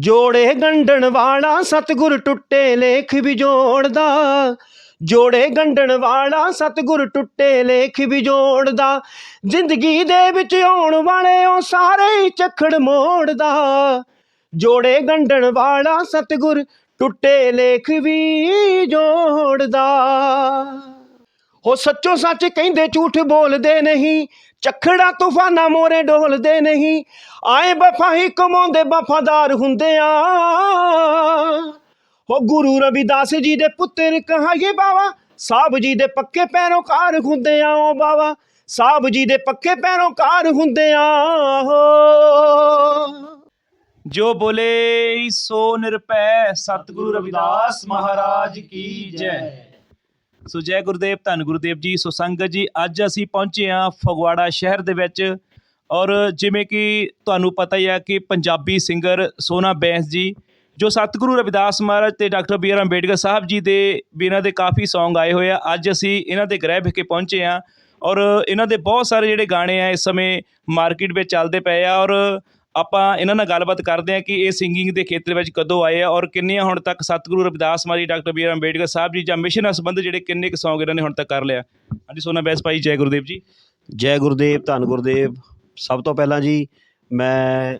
ਜੋੜੇ ਗੰਢਣ ਵਾਲਾ ਸਤਿਗੁਰ ਟੁੱਟੇ ਲੇਖ ਵੀ ਜੋੜਦਾ ਜੋੜੇ ਗੰਢਣ ਵਾਲਾ ਸਤਿਗੁਰ ਟੁੱਟੇ ਲੇਖ ਵੀ ਜੋੜਦਾ ਜ਼ਿੰਦਗੀ ਦੇ ਵਿੱਚ ਆਉਣ ਵਾਲੇ ਉਹ ਸਾਰੇ ਹੀ ਝੱਖੜ ਮੋੜਦਾ। ਜੋੜੇ ਗੰਢਣ ਵਾਲਾ ਸਤਿਗੁਰ ਟੁੱਟੇ ਲੇਖ ਵੀ ਜੋੜਦਾ ਹੋ ਸੱਚੋ ਸੱਚ ਕਹਿੰਦੇ ਝੂਠ ਬੋਲਦੇ ਨਹੀਂ, ਚੱਖੜਾ ਤੂਫਾਨਾਂ ਮੋਰੇ ਡੋਲਦੇ ਨਹੀਂ, ਆਏ ਵਫਾ ਹੀ ਕਮਾਉਂਦੇ ਵਫਾਦਾਰ ਹੁੰਦੇ ਆ ਹੋ ਗੁਰੂ ਰਵਿਦਾਸ ਜੀ ਦੇ ਪੁੱਤਰ ਕਹਾਈਏ ਬਾਵਾ ਸਾਹਿਬ ਜੀ ਦੇ ਪੱਕੇ ਪੈਰੋਕਾਰ ਹੁੰਦੇ ਆ ਓ ਬਾਵਾ ਸਾਹਿਬ ਜੀ ਦੇ ਪੱਕੇ ਪੈਰੋਕਾਰ ਹੁੰਦੇ ਆ ਜੋ ਬੋਲੇ ਸੋ ਨਿਰਪੈ ਸਤਿਗੁਰੂ ਰਵਿਦਾਸ ਮਹਾਰਾਜ ਕੀ ਜੈ। ਸੋ ਜੈ ਗੁਰਦੇਵ, ਧੰਨ ਗੁਰਦੇਵ ਜੀ। ਸੋ ਸੰਗਤ ਜੀ, ਅੱਜ ਅਸੀਂ ਪਹੁੰਚੇ ਹਾਂ ਫਗਵਾੜਾ ਸ਼ਹਿਰ ਦੇ ਵਿੱਚ ਔਰ ਜਿਵੇਂ ਕਿ ਤੁਹਾਨੂੰ ਪਤਾ ਹੀ ਹੈ ਕਿ ਪੰਜਾਬੀ ਸਿੰਗਰ ਸੋਨਾ ਬੈਂਸ ਜੀ, ਜੋ ਸਤਿਗੁਰੂ ਰਵਿਦਾਸ ਮਹਾਰਾਜ ਤੇ doctor B R Ambedkar Sahib ji ਦੇ ਵੀ ਇਹਨਾਂ ਦੇ ਕਾਫੀ Song ਆਏ ਹੋਏ ਆ। ਅੱਜ ਅਸੀਂ ਇਹਨਾਂ ਦੇ ਗ੍ਰਹਿ ਵਿਖੇ ਪਹੁੰਚੇ ਹਾਂ ਔਰ ਇਹਨਾਂ ਦੇ ਬਹੁਤ ਸਾਰੇ ਜਿਹੜੇ ਗਾਣੇ ਆ, ਇਸ ਸਮੇਂ ਮਾਰਕੀਟ ਵਿੱਚ ਚੱਲਦੇ ਪਏ ਆ ਔਰ ਆਪਾਂ ਇਹਨਾਂ ਨਾਲ ਗੱਲਬਾਤ ਕਰਦੇ ਹਾਂ ਕਿ ਇਹ ਸਿੰਗਿੰਗ ਦੇ ਖੇਤਰ ਵਿੱਚ ਕਦੋਂ ਆਏ ਆ ਔਰ ਕਿੰਨੀਆਂ ਹੁਣ ਤੱਕ ਸਤਿਗੁਰੂ ਰਵਿਦਾਸ ਮਾਰੀ doctor B R Ambedkar Sahib ji ਜਾਂ ਮਿਸ਼ਨ ਨਾਲ ਸੰਬੰਧ ਜਿਹੜੇ ਕਿੰਨੇ ਕੁ ਸੌਂਗ ਇਹਨਾਂ ਨੇ ਹੁਣ ਤੱਕ ਕਰ ਲਿਆ? ਹਾਂਜੀ, ਸੋਨਾ ਬੈਸ ਭਾਈ, ਜੈ ਗੁਰਦੇਵ ਜੀ। ਜੈ ਗੁਰਦੇਵ, ਧੰਨ ਗੁਰਦੇਵ। ਸਭ ਤੋਂ ਪਹਿਲਾਂ ਜੀ, ਮੈਂ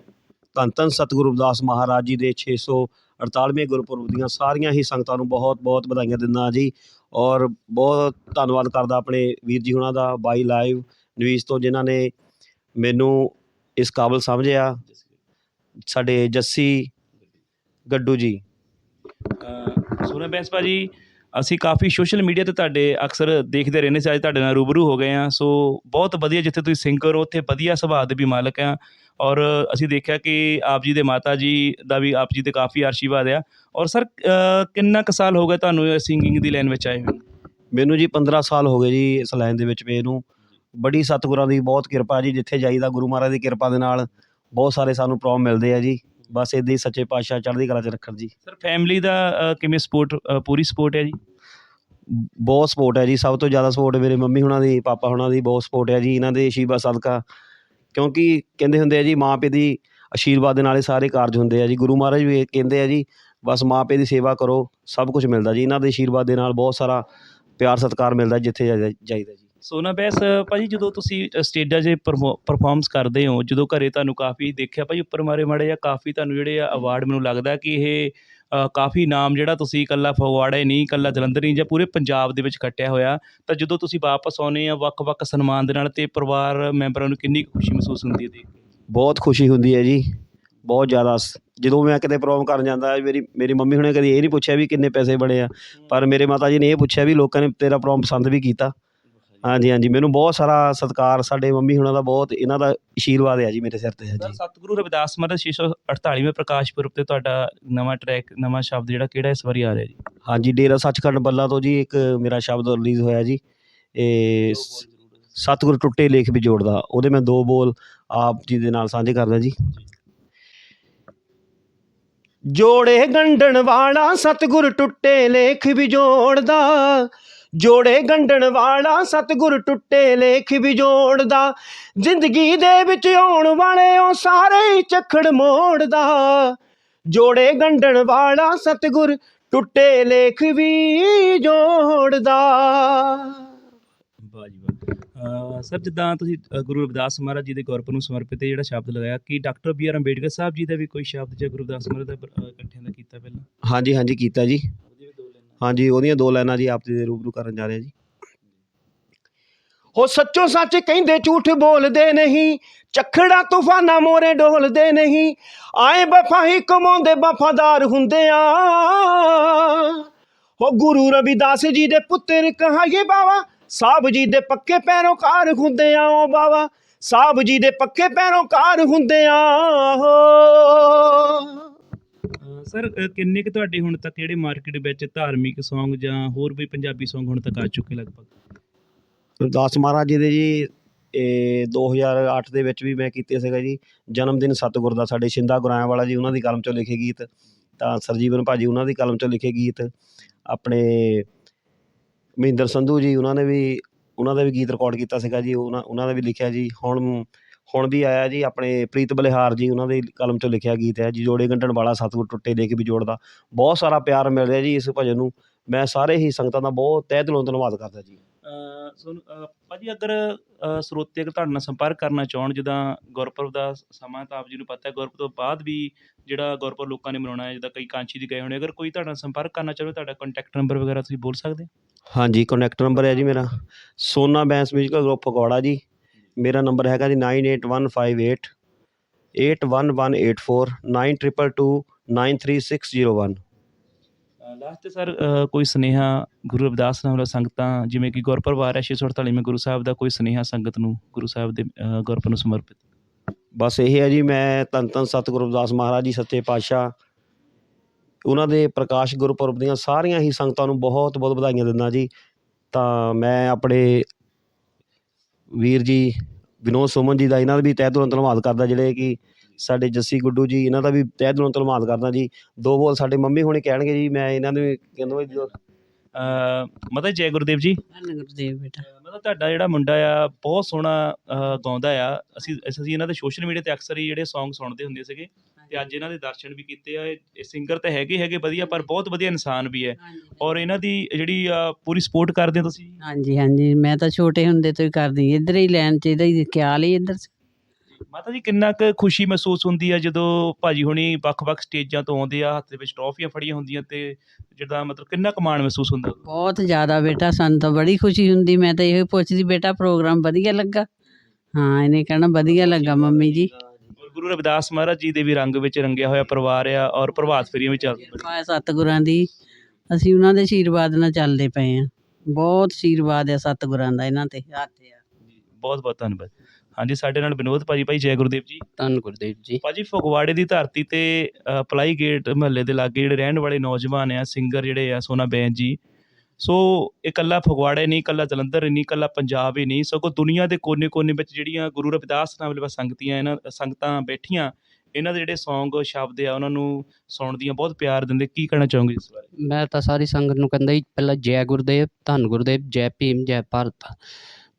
ਧੰਨ ਧੰਨ ਸਤਿਗੁਰੂ ਰਵਿਦਾਸ ਮਹਾਰਾਜ ਜੀ ਦੇ 648ਵੇਂ ਗੁਰਪੁਰਬ ਦੀਆਂ ਸਾਰੀਆਂ ਹੀ ਸੰਗਤਾਂ ਨੂੰ ਬਹੁਤ ਬਹੁਤ ਵਧਾਈਆਂ ਦਿੰਦਾ ਜੀ। ਔਰ ਬਹੁਤ ਧੰਨਵਾਦ ਕਰਦਾ ਆਪਣੇ ਵੀਰ ਜੀ ਉਹਨਾਂ ਦਾ, ਬਾਈ ਲਾਈਵ ਨਿਊਜ਼ ਤੋਂ ਜਿਨ੍ਹਾਂ ਨੇ ਮੈਨੂੰ ਇਸ ਕਾਬਲ ਸਮਝਿਆ ਸਾਡੇ ਜੱਸੀ ਗੱਡੂ ਜੀ। ਸੋਨਾ ਬੈਂਸ ਭਾਜੀ ਅਸੀਂ ਕਾਫੀ ਸੋਸ਼ਲ ਮੀਡੀਆ ਤੇ ਤੁਹਾਡੇ ਅਕਸਰ ਦੇਖਦੇ ਰਹਿੰਦੇ ਸੀ ਅੱਜ ਤੁਹਾਡੇ ਨਾਲ ਰੂਬਰੂ ਹੋ ਗਏ ਆ ਸੋ ਬਹੁਤ ਵਧੀਆ ਜਿੱਥੇ ਤੁਸੀਂ ਸਿੰਗਰ ਹੋ ਉੱਥੇ ਵਧੀਆ ਸੁਭਾਅ ਦੇ ਵੀ ਮਾਲਕ ਆ ਔਰ ਅਸੀਂ ਦੇਖਿਆ ਕਿ ਆਪ ਜੀ ਦੇ ਮਾਤਾ ਜੀ ਦਾ ਵੀ ਆਪ ਜੀ ਤੇ ਕਾਫੀ ਆਸ਼ੀਰਵਾਦ ਆ। ਔਰ ਸਰ ਕਿੰਨਾ ਕੁ ਸਾਲ ਹੋ ਗਏ ਤੁਹਾਨੂੰ ਸਿੰਗਿੰਗ ਦੀ ਲਾਈਨ ਵਿੱਚ ਆਏ ਹੋਏ ਮੈਨੂੰ ਜੀ 15 ਸਾਲ ਹੋ ਗਏ ਜੀ ਇਸ ਲਾਈਨ ਦੇ ਵਿੱਚ ਪਏ ਨੂੰ ਬੜੀ ਸਤਿਗੁਰਾਂ ਦੀ ਬਹੁਤ ਕਿਰਪਾ ਜੀ ਜਿੱਥੇ ਜਾਈਦਾ ਗੁਰੂ ਮਹਾਰਾਜ ਦੀ ਕਿਰਪਾ ਦੇ ਨਾਲ ਬਹੁਤ ਸਾਰੇ ਸਾਨੂੰ ਪ੍ਰੋਮ ਮਿਲਦੇ ਆ ਜੀ। ਬਸ ਇਦਾਂ ਹੀ ਸੱਚੇ ਪਾਤਸ਼ਾਹ ਚੜ੍ਹਦੀ ਕਲਾ 'ਚ ਰੱਖਣ ਜੀ। ਸਰ ਫੈਮਿਲੀ ਦਾ ਕਿਵੇਂ ਸਪੋਰਟ ਪੂਰੀ ਸਪੋਰਟ ਹੈ ਜੀ? ਬਹੁਤ ਸਪੋਰਟ ਹੈ ਜੀ ਸਭ ਤੋਂ ਜ਼ਿਆਦਾ ਸਪੋਰਟ ਮੇਰੇ ਮੰਮੀ ਹੁਣਾਂ ਦੀ ਪਾਪਾ ਹੁਣਾਂ ਦੀ ਬਹੁਤ ਸਪੋਰਟ ਹੈ ਜੀ ਇਹਨਾਂ ਦੇ ਅਸ਼ੀਰਵਾਦ ਸਦਕਾ। ਕਿਉਂਕਿ ਕਹਿੰਦੇ ਹੁੰਦੇ ਆ ਜੀ ਮਾਂ ਪਿਓ ਦੀ ਅਸ਼ੀਰਵਾਦ ਦੇ ਨਾਲ ਹੀ ਸਾਰੇ ਕਾਰਜ ਹੁੰਦੇ ਆ ਜੀ। ਗੁਰੂ ਮਹਾਰਾਜ ਵੀ ਇਹ ਕਹਿੰਦੇ ਆ ਜੀ ਬਸ ਮਾਂ ਪਿਓ ਦੀ ਸੇਵਾ ਕਰੋ ਸਭ ਕੁਝ ਮਿਲਦਾ ਜੀ। ਇਹਨਾਂ ਦੇ ਅਸ਼ੀਰਵਾਦ ਦੇ ਨਾਲ ਬਹੁਤ ਸਾਰਾ ਪਿਆਰ ਸਤਿਕਾਰ ਮਿਲਦਾ ਜਿੱਥੇ ਜਾਈਦਾ ਜਾਈਦਾ ਜੀ। ਸੋਨਾ ਬੈਸ ਭਾਜੀ ਜਦੋਂ ਤੁਸੀਂ ਸਟੇਜਾਂ 'ਤੇ ਪਰਫਾਰਮਸ ਕਰਦੇ ਹੋ, ਜਦੋਂ ਘਰੇ ਤੁਹਾਨੂੰ ਕਾਫੀ ਦੇਖਿਆ, ਭਾਜੀ ਉੱਪਰ ਮਾਰੇ ਮਾੜੇ ਜਾਂ ਕਾਫੀ ਤੁਹਾਨੂੰ ਜਿਹੜੇ ਆ ਅਵਾਰਡ ਮੈਨੂੰ ਲੱਗਦਾ ਕਿ ਇਹ ਕਾਫੀ ਨਾਮ ਜਿਹੜਾ ਤੁਸੀਂ ਇਕੱਲਾ ਫਗਵਾੜਾ ਹੀ ਨਹੀਂ, ਇਕੱਲਾ ਜਲੰਧਰ ਨਹੀਂ, ਜਾਂ ਪੂਰੇ ਪੰਜਾਬ ਦੇ ਵਿੱਚ ਖੱਟਿਆ ਹੋਇਆ, ਤਾਂ ਜਦੋਂ ਤੁਸੀਂ ਵਾਪਸ ਆਉਨੇ ਆ, ਵੱਖ-ਵੱਖ ਸਨਮਾਨ ਦੇ ਨਾਲ ਤੇ ਪਰਿਵਾਰ ਮੈਂਬਰਾਂ ਨੂੰ ਕਿੰਨੀ ਕੁ ਖੁਸ਼ੀ ਮਹਿਸੂਸ ਹੁੰਦੀ ਹੈ ਦੇਖ ਬਹੁਤ ਖੁਸ਼ੀ ਹੁੰਦੀ ਹੈ ਜੀ, ਬਹੁਤ ਜ਼ਿਆਦਾ ਜਦੋਂ ਮੈਂ ਕਿਤੇ ਪ੍ਰੋਗਰਾਮ ਕਰਨ ਜਾਂਦਾ, ਮੇਰੀ ਮੇਰੀ ਮੰਮੀ ਹੁਣੇ ਕਦੀ ਇਹ ਨਹੀਂ ਪੁੱਛਿਆ ਵੀ ਕਿੰਨੇ ਪੈਸੇ ਬਣੇ ਆ, ਪਰ ਮੇਰੇ ਮਾਤਾ ਜੀ ਨੇ ਇਹ ਪੁੱਛਿਆ ਵੀ ਲੋਕਾਂ ਨੇ ਤੇਰਾ ਪ੍ਰੋਗਰਾਮ ਪਸੰਦ ਵੀ ਕੀਤਾ। ਹਾਂਜੀ ਹਾਂਜੀ। ਮੈਨੂੰ ਬਹੁਤ ਸਾਰਾ ਸਤਿਕਾਰ ਸਾਡੇ ਮੰਮੀ ਹੁਣਾਂ ਦਾ ਬਹੁਤ ਇਹਨਾਂ ਦਾ ਆਸ਼ੀਰਵਾਦ ਹੈ ਜੀ ਮੇਰੇ ਸਿਰ ਤੇ ਹੈ ਸਰ ਜੀ ਸਤਿਗੁਰੂ ਰਵਿਦਾਸ ਮਹਾਰਾਜ 648ਵੇਂ ਪ੍ਰਕਾਸ਼ ਪੁਰਬ ਤੇ ਤੁਹਾਡਾ ਨਵਾਂ ਟਰੈਕ ਨਵਾਂ ਸ਼ਬਦ ਜਿਹੜਾ ਕਿਹੜਾ ਇਸ ਵਾਰੀ ਆ ਰਿਹਾ ਜੀ? ਹਾਂਜੀ ਡੇਰਾ ਸੱਚਖੰਡ ਬੱਲਾ ਤੋਂ ਜੀ ਇੱਕ ਮੇਰਾ ਸ਼ਬਦ ਰਿਲੀਜ਼ ਹੋਇਆ ਜੀ। ਇਹ ਸ- ਸਤਿਗੁਰ ਟੁੱਟੇ ਲੇਖ ਵੀ ਜੋੜਦਾ ਉਹਦੇ ਮੈਂ ਦੋ ਬੋਲ ਆਪ ਜੀ ਦੇ ਨਾਲ ਸਾਂਝੇ ਕਰਦਾ ਜੀ। ਜੋੜੇ ਗੰਢਣ ਵਾਲਾ ਸਤਿਗੁਰ ਟੁੱਟੇ ਲੇਖ ਵੀ ਜੋੜਦਾ ਜੋੜੇ ਗੰਢਣ ਵਾਲਾ ਸਤਿਗੁਰ ਟੁੱਟੇ ਲੇਖ ਵੀ ਜੋੜਦਾ ਜ਼ਿੰਦਗੀ ਦੇ ਵਿੱਚ ਆਉਣ ਵਾਲੇ ਉਹ ਸਾਰੇ ਹੀ ਝੱਖੜ ਮੋੜਦਾ। ਜੋੜੇ ਗੰਢਣ ਵਾਲਾ ਸਤਿਗੁਰ ਟੁੱਟੇ ਲੇਖ ਵੀ ਜੋੜਦਾ ਵਾਹ ਜੀ ਵਾਹ। ਸਰ ਜਿੱਦਾਂ ਤੁਸੀਂ ਗੁਰੂ ਰਵਿਦਾਸ ਮਹਾਰਾਜ ਜੀ ਦੇ ਗੁਰਪੁਰਬ ਨੂੰ ਸਮਰਪਿਤ ਇਹ ਜਿਹੜਾ ਸ਼ਬਦ ਲਗਾਇਆ ਕਿ doctor B R Ambedkar Sahib ji ਦਾ ਵੀ ਕੋਈ ਸ਼ਬਦ ਜਾਂ ਗੁਰੂ ਰਵਿਦਾਸ ਮਹਾਰਾਜ ਦਾ ਇਕੱਠਿਆਂ ਦਾ ਕੀਤਾ ਪਹਿਲਾਂ? ਹਾਂਜੀ ਹਾਂਜੀ ਕੀਤਾ ਜੀ। ਹਾਂਜੀ, ਉਹਦੀਆਂ ਦੋ ਲਾਈਨਾਂ ਜੀ ਆਪ ਜੀ ਦੇ ਰੂਬਰੂ ਕਰਨ ਜਾ ਰਹੇ ਜੀ। ਹੋ ਸੱਚੋ ਸੱਚ ਕਹਿੰਦੇ ਝੂਠ ਬੋਲਦੇ ਨਹੀਂ, ਚੱਖੜਾ ਤੂਫਾਨਾਂ ਮੋਰੇ ਡੋਲਦੇ ਨਹੀਂ, ਆਏ ਵਫਾ ਕਮਾਉਂਦੇ ਵਫਾਦਾਰ ਹੁੰਦੇ ਆ ਹੋ ਗੁਰੂ ਰਵਿਦਾਸ ਜੀ ਦੇ ਪੁੱਤਰ ਕਹਾਈਏ ਬਾਵਾ, ਸਾਹਿਬ ਜੀ ਦੇ ਪੱਕੇ ਪੈਰੋਕਾਰ ਹੁੰਦੇ ਆ ਓ ਬਾਵਾ, ਸਾਹਿਬ ਜੀ ਦੇ ਪੱਕੇ ਪੈਰੋਕਾਰ ਹੁੰਦੇ ਆ ਹੋ ਸਰ ਕਿੰਨੇ ਕੁ ਤੁਹਾਡੇ ਹੁਣ ਤੱਕ ਜਿਹੜੇ ਮਾਰਕੀਟ ਵਿੱਚ ਧਾਰਮਿਕ Song ਜਾਂ ਹੋਰ ਵੀ ਪੰਜਾਬੀ Song ਹੁਣ ਤੱਕ ਆ ਚੁੱਕੇ ਲਗਭਗ? ਗੁਰਦਾਸ ਮਹਾਰਾਜ ਜੀ ਦੇ ਜੀ, ਇਹ 2008 ਦੇ ਵਿੱਚ ਵੀ ਮੈਂ ਕੀਤੇ ਸੀਗਾ ਜੀ। ਜਨਮ ਦਿਨ ਸਤਿਗੁਰ ਦਾ, ਸਾਡੇ ਸ਼ਿੰਦਾ ਗੁਰਾਇਆ ਵਾਲਾ ਜੀ, ਉਹਨਾਂ ਦੀ ਕਲਮ ਚੋਂ ਲਿਖੇ ਗੀਤ। ਤਾਂ ਸਰਜੀਵਨ ਭਾਜੀ ਉਹਨਾਂ ਦੀ ਕਲਮ ਚੋਂ ਲਿਖੇ ਗੀਤ। ਆਪਣੇ ਮਹਿੰਦਰ ਸੰਧੂ ਜੀ, ਉਹਨਾਂ ਨੇ ਵੀ, ਉਹਨਾਂ ਦਾ ਵੀ ਗੀਤ ਰਿਕਾਰਡ ਕੀਤਾ ਸੀਗਾ ਜੀ, ਉਹਨਾਂ ਉਹਨਾਂ ਦਾ ਵੀ ਲਿਖਿਆ ਜੀ। ਹੁਣ ਹੁਣ ਵੀ ਆਇਆ ਜੀ ਆਪਣੇ ਪ੍ਰੀਤ ਬਲਿਹਾਰ ਜੀ ਉਹਨਾਂ ਦੇ ਕਲਮ 'ਚੋਂ ਲਿਖਿਆ ਗੀਤ ਹੈ ਜੀ ਜੋੜੇ ਗੰਢਣ ਵਾਲਾ ਸਤਿਗੁਰ ਟੁੱਟੇ ਲੇਖ ਵੀ ਜੋੜਦਾ ਬਹੁਤ ਸਾਰਾ ਪਿਆਰ ਮਿਲ ਰਿਹਾ ਜੀ ਇਸ ਭਜਨ ਨੂੰ। ਮੈਂ ਸਾਰੇ ਹੀ ਸੰਗਤਾਂ ਦਾ ਬਹੁਤ ਤਹਿ ਦਿਲੋਂ ਧੰਨਵਾਦ ਕਰਦਾ ਜੀ। ਅ, ਭਾਜੀ ਅਗਰ ਸਰੋਤੇ ਅਗਰ ਤੁਹਾਡੇ ਨਾਲ ਸੰਪਰਕ ਕਰਨਾ ਚਾਹਣ ਜਿੱਦਾਂ ਗੁਰਪੁਰਬ ਦਾ ਸਮਾਂ ਤਾਂ ਆਪ ਜੀ ਨੂੰ ਪਤਾ ਹੈ ਗੁਰਪੁਰਬ ਤੋਂ ਬਾਅਦ ਵੀ ਜਿਹੜਾ ਗੁਰਪੁਰਬ ਲੋਕਾਂ ਨੇ ਮਨਾਉਣਾ ਹੈ ਜਿੱਦਾਂ ਕਈ ਕਾਂਚੀ ਦੇ ਗਏ ਹੋਣੇ ਅਗਰ ਕੋਈ ਤੁਹਾਡਾ ਨਾਲ ਸੰਪਰਕ ਕਰਨਾ ਚਾਹਵੇ ਤੁਹਾਡਾ ਕੰਟੈਕਟ ਨੰਬਰ ਵਗੈਰਾ ਤੁਸੀਂ ਬੋਲ ਸਕਦੇ? ਹਾਂਜੀ ਕੰਟੈਕਟ ਨੰਬਰ ਹੈ ਜੀ ਮੇਰਾ। ਸੋਨਾ ਬੈਂਸ ਮਿਊਜ਼ਿਕਲ ਗਰੁੱਪ ਫਗਵਾੜਾ ਜੀ। ਮੇਰਾ ਨੰਬਰ ਹੈਗਾ ਜੀ 98158 81184 9222 ਲਾਸਟ ਤੇ ਸਰ ਕੋਈ ਸੁਨੇਹਾ ਗੁਰੂ ਰਵਿਦਾਸ ਨਾਮ ਵਾਲਾ ਸੰਗਤਾਂ ਜਿਵੇਂ ਕਿ ਗੁਰਪੁਰਬ ਆ ਰਿਹਾ 648 ਗੁਰੂ ਸਾਹਿਬ ਦਾ ਕੋਈ ਸੁਨੇਹਾ ਸੰਗਤ ਨੂੰ ਗੁਰੂ ਸਾਹਿਬ ਦੇ ਗੁਰਪੁਰ ਨੂੰ ਸਮਰਪਿਤ ਬਸ ਇਹ ਹੈ ਜੀ ਮੈਂ ਧੰਨ ਧੰਨ ਸਤਿਗੁਰੂ ਰਵਿਦਾਸ ਮਹਾਰਾਜ ਜੀ ਸੱਚੇ ਪਾਤਸ਼ਾਹ ਉਹਨਾਂ ਦੇ ਪ੍ਰਕਾਸ਼ ਗੁਰਪੁਰਬ ਦੀਆਂ ਸਾਰੀਆਂ ਹੀ ਸੰਗਤਾਂ ਨੂੰ ਬਹੁਤ ਬਹੁਤ ਵਧਾਈਆਂ ਦਿੰਦਾ ਜੀ ਤਾਂ ਮੈਂ ਆਪਣੇ ਵੀਰ ਜੀ ਵਿਨੋਦ ਸੁਮਨ ਜੀ ਦਾ ਇਹਨਾਂ ਦਾ ਵੀ ਤਹਿ ਦਿਲੋਂ ਧੰਨਵਾਦ ਕਰਦਾ ਜਿਹੜੇ ਕਿ ਸਾਡੇ ਜੱਸੀ ਗੁੱਡੂ ਜੀ ਇਹਨਾਂ ਦਾ ਵੀ ਤਹਿ ਦਿਲੋਂ ਧੰਨਵਾਦ ਕਰਦਾ ਜੀ। ਦੋ ਬੋਲ ਸਾਡੇ ਮੰਮੀ ਹੁਣੇ ਕਹਿਣਗੇ ਜੀ ਮੈਂ ਇਹਨਾਂ ਨੂੰ ਵੀ ਕਹਿੰਦਾ ਅ, ਮਤਲਬ ਜੈ ਗੁਰਦੇਵ ਜੀ। ਗੁਰਦੇਵ ਬੇਟਾ। ਮਤਲਬ ਤੁਹਾਡਾ ਜਿਹੜਾ ਮੁੰਡਾ ਆ ਬਹੁਤ ਸੋਹਣਾ ਗਾਉਂਦਾ ਆ। ਅਸੀਂ ਅਸੀਂ ਇਹਨਾਂ ਦੇ ਸੋਸ਼ਲ ਮੀਡੀਆ ਤੇ ਅਕਸਰ ਹੀ ਜਿਹੜੇ Song ਸੁਣਦੇ ਹੁੰਦੇ ਸੀਗੇ। ਤੇ ਅੱਜ ਇਹਨਾਂ ਦੇ ਦਰਸ਼ਨ ਵੀ ਕੀਤੇ ਆ। ਇਹ ਸਿੰਗਰ ਤਾਂ ਹੈਗੇ ਹੈਗੇ ਵਧੀਆ ਪਰ ਬਹੁਤ ਵਧੀਆ ਇਨਸਾਨ ਵੀ ਹੈ। ਔਰ ਇਹਨਾਂ ਦੀ ਜਿਹੜੀ ਪੂਰੀ ਸਪੋਰਟ ਕਰਦੇ ਹੋ ਤੁਸੀਂ? ਹਾਂਜੀ ਹਾਂਜੀ। ਮੈਂ ਤਾਂ ਛੋਟੇ ਹੁੰਦੇ ਤੋਂ ਹੀ ਕਰਦੀ ਇੱਧਰ ਹੀ ਲੈਣ ਚ ਇਹਦਾ ਹੀ ਖਿਆਲ ਹੀ ਇੱਧਰ। ਮਾਤਾ ਜੀ ਕਿੰਨਾ ਕੁ ਖੁਸ਼ੀ ਮਹਿਸੂਸ ਹੁੰਦੀ ਆ ਜਦੋਂ ਭਾਜੀ ਹੁਣੀ ਵੱਖ-ਵੱਖ ਸਟੇਜਾਂ ਤੋਂ ਆਉਂਦੇ ਆ ਹੱਥ ਦੇ ਵਿੱਚ ਟਰੋਫੀਆਂ ਫੜੀਆਂ ਹੁੰਦੀਆਂ ਤੇ ਜਿਹੜਾ ਮਤਲਬ ਕਿੰਨਾ ਕੁ ਮਾਣ ਮਹਿਸੂਸ ਹੁੰਦਾ ਬਹੁਤ ਜ਼ਿਆਦਾ ਬੇਟਾ ਸਾਨੂੰ ਤਾਂ ਬੜੀ ਖੁਸ਼ੀ ਹੁੰਦੀ। ਮੈਂ ਤਾਂ ਇਹੋ ਪੁੱਛਦੀ ਬੇਟਾ ਪ੍ਰੋਗਰਾਮ ਵਧੀਆ ਲੱਗਾ? ਹਾਂ ਇਹਨੇ ਕਹਿਣਾ ਵਧੀਆ ਲੱਗਾ ਮੰਮੀ ਜੀ। ਗੁਰੂ ਰਵਿਦਾਸ ਮਹਾਰਾਜ ਜੀ ਦੇ ਵੀ ਰੰਗ ਵਿੱਚ ਰੰਗਿਆ ਹੋਇਆ ਪਰਿਵਾਰ ਆ ਔਰ ਪ੍ਰਭਾਤ ਫੇਰੀਆਂ ਵੀ ਚੱਲ ਕਿਰਪਾ ਹੈ ਸਤਿਗੁਰਾਂ ਦੀ ਅਸੀਂ ਉਹਨਾਂ ਦੇ ਆਸ਼ੀਰਵਾਦ ਨਾਲ ਚੱਲਦੇ ਪਏ ਆ ਬਹੁਤ ਆਸ਼ੀਰਵਾਦ ਹੈ ਸਤਿਗੁਰਾਂ ਦਾ ਇਹਨਾਂ ਤੇ ਹੱਥ ਆ। ਬਹੁਤ ਬਹੁਤ ਧੰਨਵਾਦ। ਹਾਂਜੀ ਸਾਡੇ ਨਾਲ ਵਿਨੋਦ ਭਾਜੀ ਭਾਈ ਜੈ ਗੁਰਦੇਵ ਜੀ। ਧੰਨ ਗੁਰਦੇਵ ਜੀ। ਭਾਜੀ ਫਗਵਾੜੇ ਦੀ ਧਰਤੀ ਤੇ ਅ, ਪਲਾਈ ਗੇਟ ਮਹੱਲੇ ਦੇ ਲਾਗੇ ਜਿਹੜੇ ਰਹਿਣ ਵਾਲੇ ਨੌਜਵਾਨ ਆ ਸਿੰਗਰ ਜਿਹੜੇ ਆ ਸੋਨਾ ਬੈਨ ਜੀ ਸੋ ਇਹ ਇਕੱਲਾ ਫਗਵਾੜੇ ਨਹੀਂ, ਇਕੱਲਾ ਜਲੰਧਰ ਨਹੀਂ, ਇਕੱਲਾ ਪੰਜਾਬ ਹੀ ਨਹੀਂ, ਸਗੋਂ ਦੁਨੀਆ ਦੇ ਕੋਨੇ-ਕੋਨੇ ਵਿੱਚ ਜਿਹੜੀਆਂ ਗੁਰੂ ਰਵਿਦਾਸ ਨਾਮ ਵਾਲੇ ਸੰਗਤੀਆਂ, ਇਹਨਾਂ ਸੰਗਤਾਂ ਬੈਠੀਆਂ, ਇਹਨਾਂ ਦੇ ਜਿਹੜੇ Song ਸ਼ਬਦ ਆ, ਉਹਨਾਂ ਨੂੰ ਸੁਣਦੀਆਂ ਬਹੁਤ ਪਿਆਰ ਦਿੰਦੇ, ਕੀ ਕਹਿਣਾ ਚਾਹੋਗੇ ਇਸ ਬਾਰੇ? ਮੈਂ ਤਾਂ ਸਾਰੀ ਸੰਗਤ ਨੂੰ ਕਹਿੰਦਾ ਜੀ, ਪਹਿਲਾਂ ਜੈ ਗੁਰਦੇਵ, ਧੰਨ ਗੁਰਦੇਵ, ਜੈ ਭੀਮ, ਜੈ ਭਾਰਤ।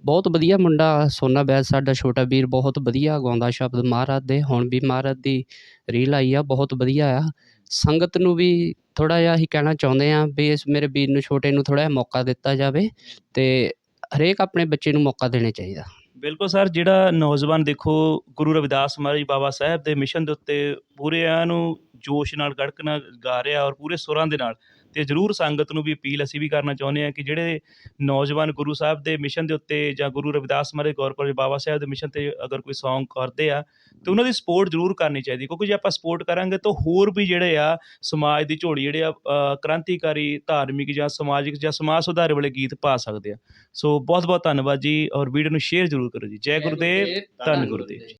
ਬਹੁਤ ਵਧੀਆ ਮੁੰਡਾ ਸੋਨਾ ਬੈਸ ਸਾਡਾ ਛੋਟਾ ਵੀਰ, ਬਹੁਤ ਵਧੀਆ ਗਾਉਂਦਾ ਸ਼ਬਦ, ਮਹਾਰਾਜ ਦੇ, ਹੁਣ ਵੀ ਮਹਾਰਾਜ ਦੀ ਰੀਲ ਆਈ ਆ, ਬਹੁਤ ਵਧੀਆ ਆ। ਸੰਗਤ ਨੂੰ ਵੀ ਥੋੜ੍ਹਾ ਜਿਹਾ ਅਸੀਂ ਕਹਿਣਾ ਚਾਹੁੰਦੇ ਹਾਂ ਵੀ ਇਸ ਮੇਰੇ ਵੀਰ ਨੂੰ, ਛੋਟੇ ਨੂੰ ਥੋੜ੍ਹਾ ਜਿਹਾ ਮੌਕਾ ਦਿੱਤਾ ਜਾਵੇ ਅਤੇ ਹਰੇਕ ਆਪਣੇ ਬੱਚੇ ਨੂੰ ਮੌਕਾ ਦੇਣਾ ਚਾਹੀਦਾ। ਬਿਲਕੁਲ ਸਰ, ਜਿਹੜਾ ਨੌਜਵਾਨ ਦੇਖੋ, ਗੁਰੂ ਰਵਿਦਾਸ ਮਹਾਰਾਜ ਬਾਬਾ ਸਾਹਿਬ ਦੇ ਮਿਸ਼ਨ ਦੇ ਉੱਤੇ ਪੂਰੇ ਐਨ ਨੂੰ ਜੋਸ਼ ਨਾਲ ਗੜਕ ਨਾਲ ਗਾ ਰਿਹਾ ਔਰ ਪੂਰੇ ਸੁਰਾਂ ਦੇ ਨਾਲ ਤੇ ਜਰੂਰ ਸੰਗਤ ਨੂੰ ਵੀ ਅਪੀਲ ਅਸੀਂ ਵੀ ਕਰਨਾ ਚਾਹੁੰਦੇ ਹਾਂ ਕਿ ਜਿਹੜੇ ਨੌਜਵਾਨ ਗੁਰੂ ਸਾਹਿਬ ਦੇ ਮਿਸ਼ਨ ਦੇ ਉੱਤੇ ਜਾਂ ਗੁਰੂ ਰਵਿਦਾਸ ਮਹਾਰਾਜ ਗੁਰਪੁਰਬ ਬਾਬਾ ਸਾਹਿਬ ਦੇ ਮਿਸ਼ਨ ਤੇ ਅਗਰ ਕੋਈ Song ਕਰਦੇ ਆ ਤੇ ਉਹਨਾਂ ਦੀ ਸਪੋਰਟ ਜਰੂਰ ਕਰਨੀ ਚਾਹੀਦੀ ਕਿਉਂਕਿ ਜੇ ਆਪਾਂ ਸਪੋਰਟ ਕਰਾਂਗੇ ਤਾਂ ਹੋਰ ਵੀ ਜਿਹੜੇ ਆ ਸਮਾਜ ਦੀ ਝੋਲੀ ਜਿਹੜੇ ਆ ਕ੍ਰਾਂਤੀਕਾਰੀ ਧਾਰਮਿਕ ਜਾਂ ਸਮਾਜਿਕ ਜਾਂ ਸਮਾਜ ਸੁਧਾਰ ਵਾਲੇ ਗੀਤ ਪਾ ਸਕਦੇ ਆ। ਸੋ ਬਹੁਤ ਬਹੁਤ ਧੰਨਵਾਦ ਜੀ ਔਰ ਵੀਡੀਓ ਨੂੰ ਸ਼ੇਅਰ ਜਰੂਰ ਕਰੋ ਜੀ। ਜੈ ਗੁਰਦੇਵ ਧੰਨ ਗੁਰਦੇਵ